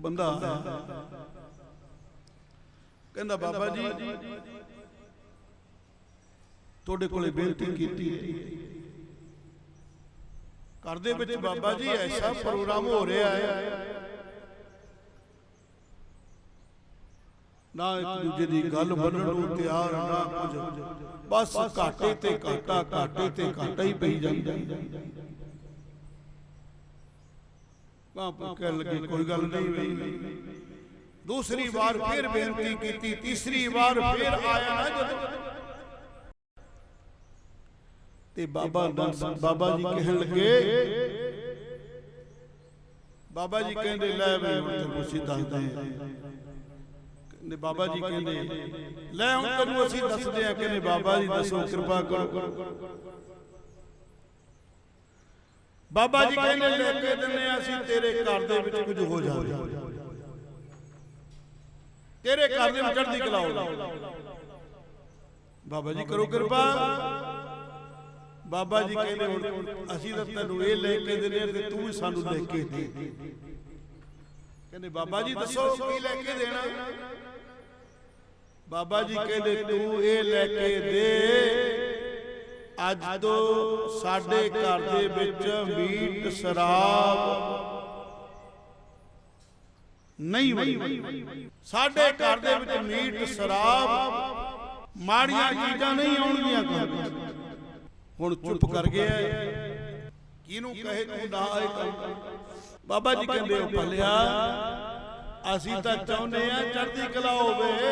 ਬੰਦਾ ਕਹਿੰਦਾ ਬਾਬਾ ਜੀ, ਤੁਹਾਡੇ ਕੋਲੇ ਬੇਨਤੀ ਕੀਤੀ ਹੈ। ਘਰ ਦੇ ਵਿੱਚ ਬਾਬਾ ਜੀ ਐਸਾ ਪ੍ਰੋਗਰਾਮ ਹੋ ਰਿਹਾ ਹੈ। ਨਾ ਇੱਕ ਦੂਜੇ ਦੀ ਗੱਲ ਮੰਨਣ ਨੂੰ ਤਿਆਰ, ਨਾ ਕੁਝ। ਬਸ ਘਾਟੇ ਤੇ ਘਾਟਾ, ਘਾਟੇ ਤੇ ਘਾਟਾ ਹੀ ਪਈ ਜਾਂਦਾ। ਬਾਪੂ ਕਹਿਣ ਲੱਗੇ ਕੋਈ ਗੱਲ ਨਹੀਂ ਬਈ। ਦੂਸਰੀ ਵਾਰ ਫਿਰ ਬੇਨਤੀ ਕੀਤੀ ਤੀਸਰੀ ਵਾਰ ਫਿਰ ਆਇਆ ਨਾ ਜਦੋਂ। ਤੇ ਬਾਬਾ ਬਾਬਾ ਜੀ ਕਹਿਣ ਲੱਗੇ ਬਾਬਾ ਜੀ ਕਹਿੰਦੇ ਲੈ ਵੀ ਹੁਣ ਤੈਨੂੰ ਅਸੀਂ ਦੱਸਦੇ ਹਾਂ। ਕਹਿੰਦੇ ਬਾਬਾ ਜੀ ਕਹਿੰਦੇ ਲੈ ਹੁਣ ਤੈਨੂੰ ਅਸੀਂ ਦੱਸਦੇ ਆ ਕਹਿੰਦੇ ਬਾਬਾ ਜੀ ਦੱਸੋ ਕਿਰਪਾ ਕਰੋ। ਬਾਬਾ ਜੀ ਕਹਿੰਦੇ ਲੈ ਕੇ ਦਿੰਨੇ ਅਸੀਂ ਤੇਰੇ ਘਰ ਦੇ ਵਿੱਚ ਕੁਝ ਹੋ ਜਾਵੇ ਤੇਰੇ ਘਰ ਦੇ ਵਿੱਚ ਚੜ੍ਹਦੀ ਕਲਾ ਹੋਵੇ। ਬਾਬਾ ਜੀ ਕਰੋ ਕਿਰਪਾ। ਬਾਬਾ ਜੀ ਕਹਿੰਦੇ ਹੁਣ ਅਸੀਂ ਤਾਂ ਤੈਨੂੰ ਇਹ ਲੈ ਕੇ ਦਿੰਨੇ ਆ ਤੇ ਤੂੰ ਵੀ ਸਾਨੂੰ ਲੈ ਕੇ ਦੇ। ਕਹਿੰਦੇ ਬਾਬਾ ਜੀ ਦੱਸੋ ਕੀ ਲੈ ਕੇ ਦੇਣਾ। ਬਾਬਾ ਜੀ ਕਹਿੰਦੇ ਤੂੰ ਇਹ ਲੈ ਕੇ ਦੇ। ਅੱਜ ਤੋਂ ਸਾਡੇ ਘਰ ਦੇ ਵਿੱਚ ਮੀਟ ਸ਼ਰਾਬ ਨਹੀਂ ਬਣੀ ਸਾਡੇ ਘਰ ਦੇ ਵਿੱਚ ਮੀਟ ਸ਼ਰਾਬ ਮਾੜੀਆਂ ਚੀਜ਼ਾਂ ਨਹੀਂ ਆਉਣਗੀਆਂ ਹੁਣ ਚੁੱਪ ਕਰ ਗਿਆ ਕਿਹਨੂੰ ਕਹੇ ਤੂੰ ਨਾ ਆਏ ਬਾਬਾ ਜੀ ਕਹਿੰਦੇ ਉਹ ਭਲਿਆ, ਅਸੀਂ ਤਾਂ ਚਾਹੁੰਦੇ ਆ ਚੜ੍ਹਦੀ ਕਲਾ ਹੋਵੇ।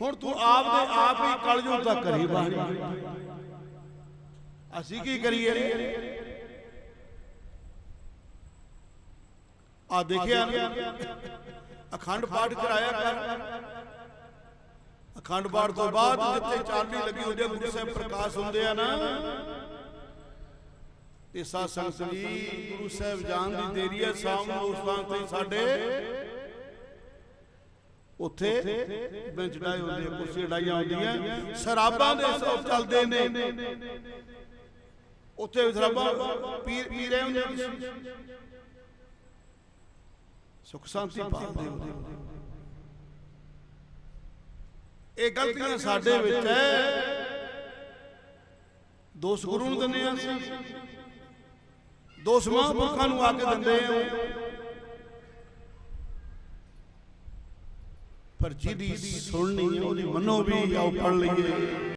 ਹੁਣ ਤੂੰ ਆਪ ਦੇ ਆਪ ਹੀ ਕਲਯੁਗ ਦਾ ਕਰੀ ਬਾਣੀ ਅਸੀਂ ਕੀ ਕਰੀਏ? ਆ ਦੇਖਿਆ ਅਖੰਡ ਪਾਠ ਕਰਾਇਆ ਕਰ। ਅਖੰਡ ਪਾਠ ਤੋਂ ਬਾਅਦ ਜਿੱਥੇ ਚਾਲੀ ਲੱਗੀ ਹੁੰਦੀ ਹੈ ਗੁਰੂ ਸਾਹਿਬ ਪ੍ਰਕਾਸ਼ ਹੁੰਦੇ ਆ ਨਾ ਤੇ ਸਾਧ ਸੰਗਤ ਜੀ ਗੁਰੂ ਸਾਹਿਬ ਜਾਣ ਦੀ ਦੇਰੀ ਹੈ ਸ਼ਾਮ ਨੂੰ ਉਸ ਥਾਂ ਤੇ ਸਾਡੇ ਉੱਥੇ ਬੈਂਚ ਡਾਏ ਹੁੰਦੇ ਕੁਰਸੀ ਡਾਈਆਂ ਹੁੰਦੀਆਂ। ਸ਼ਰਾਬਾਂ ਦੇ ਸੌ ਚੱਲਦੇ ਨੇ। ਉੱਥੇ ਸ਼ਰਾਬਾਂ ਪੀ ਪੀ ਰਹੇ ਹੁੰਦੇ। ਸੁਖ ਸ਼ਾਂਤੀ ਪਾਉਂਦੇ ਹੁੰਦੇ ਇਹ ਗਲਤੀਆਂ ਸਾਡੇ ਵਿੱਚ ਹੈ। ਦੋਸ਼ ਗੁਰੂ ਨੂੰ ਦਿੰਦੇ ਆ ਦੋਸ਼ ਮਹਾਂਪੁਰਖਾਂ ਨੂੰ ਆ ਕੇ ਦਿੰਦੇ ਆ। ਪਰ ਜਿਹਦੀ ਸੁਣਨੀ ਉਹਦੀ ਮੰਨੋ ਵੀ ਆਓ ਪੜ ਲਈਏ।